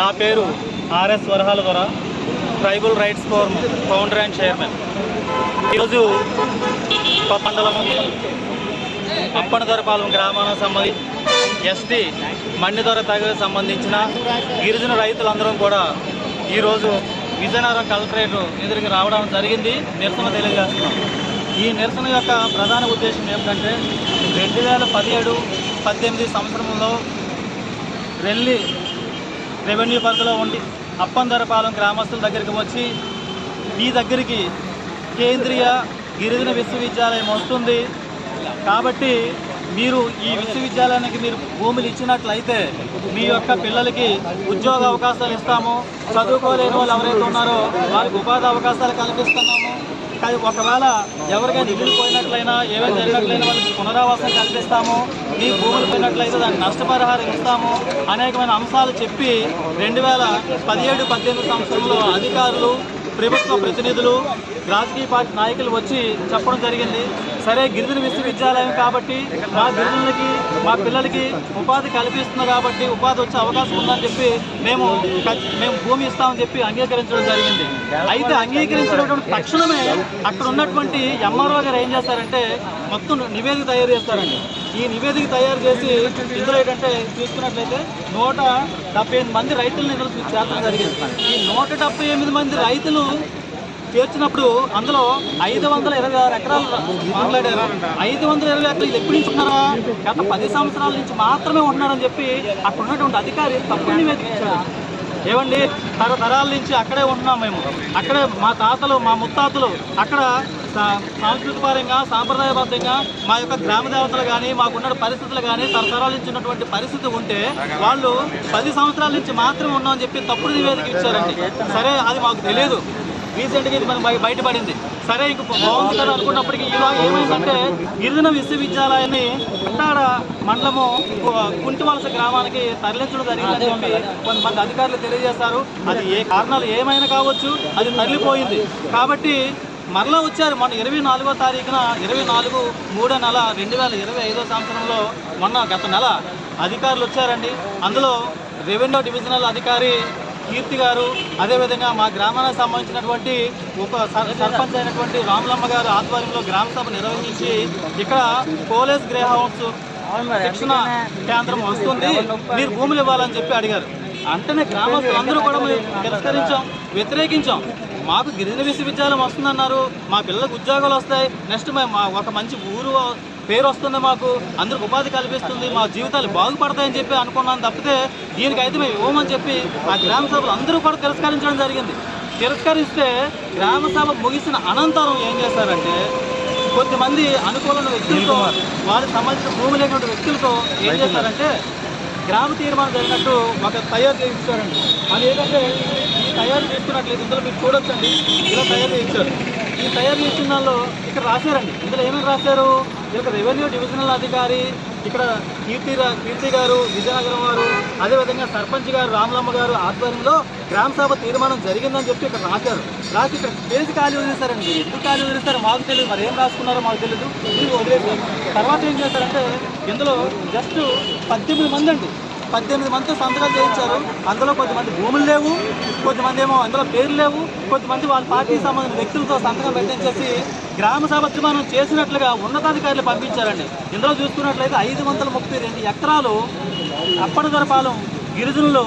నా పేరు RS Varahala Dora tribal rights forum founder and chairman. ఈరోజు కొత్త మండలము అప్పనదొరపాలెం గ్రామానికి సంబంధించి ఎస్టీ మండిదొర తగకు సంబంధించిన గిరిజన రైతులందరం కూడా ఈరోజు విజయనగరం కలెక్టరేట్ ఎదురుకి రావడం జరిగింది. నిరసన తెలియజేస్తున్నాం. ఈ నిరసన యొక్క ప్రధాన ఉద్దేశం ఏమిటంటే రెండు వేల పదిహేడు పద్దెనిమిది సంవత్సరంలో రెల్లి రెవెన్యూ పరిధిలో ఉండి అప్పందరపాలెం గ్రామస్తుల దగ్గరికి వచ్చి మీ దగ్గరికి కేంద్రీయ గిరిజన విశ్వవిద్యాలయం వస్తుంది. కాబట్టి మీరు ఈ విశ్వవిద్యాలయానికి మీరు భూములు ఇచ్చినట్లయితే మీ యొక్క పిల్లలకి ఉద్యోగ అవకాశాలు ఇస్తాము. చదువుకోలేని వాళ్ళు ఎవరైతే ఉన్నారో వారికి ఉపాధి అవకాశాలు కల్పిస్తున్నాము. ఒకవేళ ఎవరికైనా ఇల్లు పోయినట్లయినా ఏమైనా జరిగినట్లయినా వాళ్ళకి పునరావాసం కల్పిస్తాము మీ భూములు పోయినట్లయితే దానికి నష్టపరిహారం ఇస్తాము అనేకమైన అంశాలు చెప్పి రెండు వేల పదిహేడు పద్దెనిమిది సంవత్సరంలో అధికారులు ప్రభుత్వ ప్రతినిధులు రాజకీయ పార్టీ నాయకులు వచ్చి చెప్పడం జరిగింది. సరే గిరిజన విశ్వవిద్యాలయం కాబట్టి మా గిరిజనులకి మా పిల్లలకి ఉపాధి కల్పిస్తుంది కాబట్టి ఉపాధి వచ్చే అవకాశం ఉందని చెప్పి మేము మేము భూమి ఇస్తామని చెప్పి అంగీకరించడం జరిగింది. అయితే అంగీకరించినటువంటి తక్షణమే అక్కడ ఉన్నటువంటి ఎంఆర్ఓ గారు ఏం చేస్తారంటే మొత్తం నివేదిక తయారు చేస్తారండి. ఈ నివేదిక తయారు చేసి ఇందులో ఏంటంటే చూసుకున్నట్లయితే నూట డెబ్బై ఎనిమిది మంది రైతులను ఇందులో చేర్చడం జరిగింది. ఈ నూట డెబ్బై ఎనిమిది మంది రైతులు చేర్చినప్పుడు అందులో ఐదు వందల ఇరవై ఆరు ఎకరాలు మాట్లాడారు. ఐదు వందల ఇరవై ఎకరాలు ఇది ఎప్పటి నుంచి ఉన్నారా గత పది సంవత్సరాల నుంచి మాత్రమే ఉంటున్నారని చెప్పి అక్కడ ఉన్నటువంటి అధికారి తప్పుడు నివేదిక ఇచ్చాడు ఏమండి? తరతరాల నుంచి అక్కడే ఉంటున్నాం మేము. అక్కడే మా తాతలు మా ముత్తాతలు అక్కడ సా- సాంస్కృతిపరంగా సాంప్రదాయబద్ధంగా మా యొక్క గ్రామ దేవతలు కానీ మాకున్న పరిస్థితులు కానీ తరతరాల నుంచి ఉన్నటువంటి పరిస్థితి ఉంటే వాళ్ళు పది సంవత్సరాల నుంచి మాత్రమే ఉన్నామని చెప్పి తప్పుడు నివేదిక ఇచ్చారండి. సరే అది మాకు తెలియదు. రీసెంట్గా ఇది మనకు బయటపడింది. సరే ఇంక బాగుంది కదా అనుకున్నప్పటికీ ఇలా ఏమైందంటే గిరిజన విశ్వవిద్యాలయాన్ని అంటాడ మండలము కుంటివలస గ్రామానికి తరలించడం జరిగిందని చెప్పి కొంతమంది అధికారులు తెలియజేశారు. అది ఏ కారణాలు ఏమైనా కావచ్చు అది తరలిపోయింది. కాబట్టి మరలా వచ్చారు. మొన్న ఇరవై నాలుగో తారీఖున ఇరవై నాలుగు మూడో నెల రెండు వేల ఇరవై ఐదో సంవత్సరంలో మొన్న గత నెల అధికారులు వచ్చారండి. అందులో రెవెన్యూ డివిజనల్ అధికారి కీర్తి గారు అదేవిధంగా మా గ్రామానికి సంబంధించినటువంటి ఉప సర్- సర్పంచ్ అయినటువంటి రాములమ్మ గారు ఆధ్వర్యంలో గ్రామ సభ నిర్వహించి ఇక్కడ పోలీస్ గ్రే హౌస్ శిక్షణ కేంద్రం వస్తుంది. మీరు భూములు ఇవ్వాలని చెప్పి అడిగారు. అంటనే గ్రామస్తులందరూ కూడా మేము తిరస్కరించాం వ్యతిరేకించాం. మాకు గిరిజన విశ్వవిద్యాలయం వస్తుందన్నారు మా పిల్లలకు ఉద్యోగాలు వస్తాయి నెక్స్ట్ మేము మా ఒక మంచి ఊరు పేరు వస్తుంది మాకు అందరికి ఉపాధి కల్పిస్తుంది మా జీవితాలు బాగుపడతాయని చెప్పి అనుకున్నాం తప్పితే దీనికైతే మేము ఇవ్వమని చెప్పి ఆ గ్రామ సభలు అందరూ కూడా తిరస్కరించడం జరిగింది. తిరస్కరిస్తే గ్రామ సభ ముగిసిన అనంతరం ఏం చేశారంటే కొద్దిమంది అనుకూలమైన వ్యక్తులతో వారికి సంబంధించిన భూమి లేనటువంటి వ్యక్తులతో ఏం చేస్తారంటే గ్రామ తీర్మానం జరిగినట్టు ఒక తయారు చేయించారండి. అది ఏంటంటే తయారు చేస్తున్నట్లయితే ఇందులో మీరు చూడొచ్చండి. ఇలా తయారు చేయించారు. ఈ తయారు చేసిన దానిలో ఇక్కడ రాశారండి. ఇందులో ఏమేమి రాశారు? ఈ యొక్క రెవెన్యూ డివిజనల్ అధికారి ఇక్కడ కీర్తి కీర్తి గారు విజయనగరం వారు అదేవిధంగా సర్పంచ్ గారు రామలమ్మ గారు ఆధ్వర్యంలో గ్రామ సభ తీర్మానం జరిగిందని చెప్పి ఇక్కడ రాశారు. రాసి ఇక్కడ పేజీ ఖాళీ వదిలేశారండి. మీరు ఎందుకు ఖాళీ వదిలేస్తారు మాకు తెలియదు మరి ఏం రాసుకున్నారో మాకు తెలియదు మీరు వదిలేదు తర్వాత ఏం చేశారంటే ఇందులో జస్ట్ పద్దెనిమిది మంది అండి. పద్దెనిమిది మందితో సంతకాలు చేయించారు. అందులో కొంతమంది భూములు లేవు కొంతమంది ఏమో అందులో పేర్లు లేవు కొంతమంది వాళ్ళ పార్టీకి సంబంధించిన వ్యక్తులతో సంతకం పెట్టించేసి గ్రామ సభ తీర్మానం చేసినట్లుగా ఉన్నతాధికారులు పంపించారండి. ఇందులో చూసుకున్నట్లయితే ఐదు వందల ముప్పై రెండు ఎకరాలు అప్పటిదొరపాలెం గిరిజనులు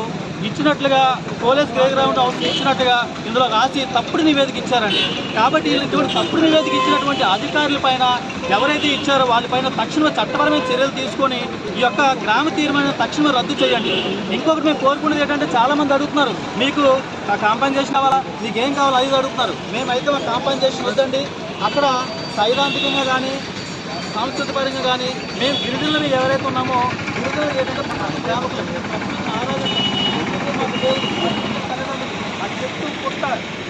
ఇచ్చినట్లుగా పోలీస్ గ్రే గ్రౌండ్ హౌస్ ఇచ్చినట్టుగా ఇందులో రాసి తప్పుడు నివేదిక ఇచ్చారండి. కాబట్టి ఇటువంటి తప్పుడు నివేదిక ఇచ్చినటువంటి అధికారుల పైన ఎవరైతే ఇచ్చారో వాళ్ళపైన తక్షణమే చట్టపరమైన చర్యలు తీసుకొని ఈ యొక్క గ్రామ తీర్మానం తక్షణమే రద్దు చేయండి. ఇంకొకటి మేము కోరుకునేది ఏంటంటే చాలామంది అడుగుతున్నారు మీకు కాంపన్సేషన్ కావాలా? మీకు ఏం కావాలో అది అడుగుతున్నారు. మేమైతే మాకు కాంపన్సేషన్ వద్దండి. అక్కడ సైద్ధాంతికంగా కానీ సాంస్కృతిక పరంగా కానీ మేము గిరిజనులు ఎవరైతే ఉన్నామో గిరిజనులు ఏంటంటే మా సేవకులు. ఆరాధన. మాకు దేవుడు. ఆ చెట్టు కొత్త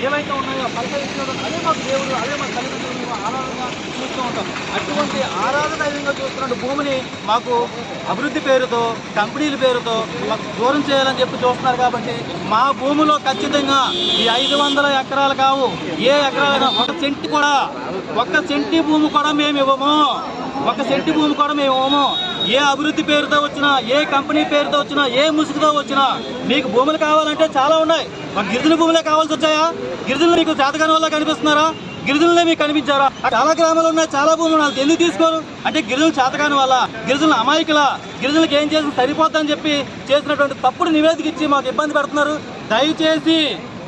ఏవైతే ఉన్నాయో పలకరించడం అదే మాకు దేవుడు అదే మా తల్లిదండ్రులు మేము ఆరాధనగా చూస్తూ ఉంటాం అటువంటి ఆరాధన విధంగా చూస్తున్న భూమిని మాకు అభివృద్ధి పేరుతో కంపెనీల పేరుతో మాకు దూరం చేయాలని చెప్పి చూస్తున్నారు కాబట్టి మా భూమిలో ఖచ్చితంగా ఈ ఐదు వందల ఎకరాలు కావు ఏ ఎకరాలైనా ఒక సెంటి కూడా ఒక్క సెంటి భూమి కూడా మేము ఇవ్వము ఒక సెంటి భూమి కూడా మేము ఇవ్వము ఏ అభివృద్ధి పేరుతో వచ్చినా ఏ కంపెనీ పేరుతో వచ్చినా ఏ ముసుగుతో వచ్చినా మీకు భూములు కావాలంటే చాలా ఉన్నాయి. మాకు గిరిజన భూములే కావాల్సి వచ్చాయా? గిరిజనులు మీకు జాతకాని వల్ల కనిపిస్తున్నారా? గిరిజనులే మీకు కనిపించారా? చాలా గ్రామాలు ఉన్నాయి చాలా భూములు ఉన్నాయి. ఎందుకు తీసుకోరు? అంటే గిరిజనులు చేతకాని వల్ల గిరిజనులు అమాయకుల గిరిజనులకు ఏం చేసి సరిపోద్దని చెప్పి చేసినటువంటి తప్పుడు నివేదిక ఇచ్చి మాకు ఇబ్బంది పెడుతున్నారు. దయచేసి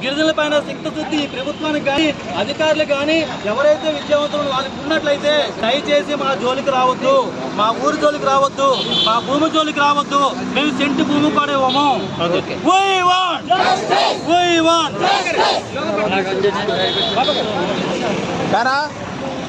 గిరిజనుల పైన శక్తి ఈ ప్రభుత్వానికి కానీ అధికారులకు కానీ ఎవరైతే విద్యావంతులు వాళ్ళకి ఉన్నట్లయితే దయచేసి మా జోలికి రావద్దు మా ఊరి జోలికి రావద్దు మా భూమి జోలికి రావద్దు మేము సెంటు భూమి కూడా ఇవ్వము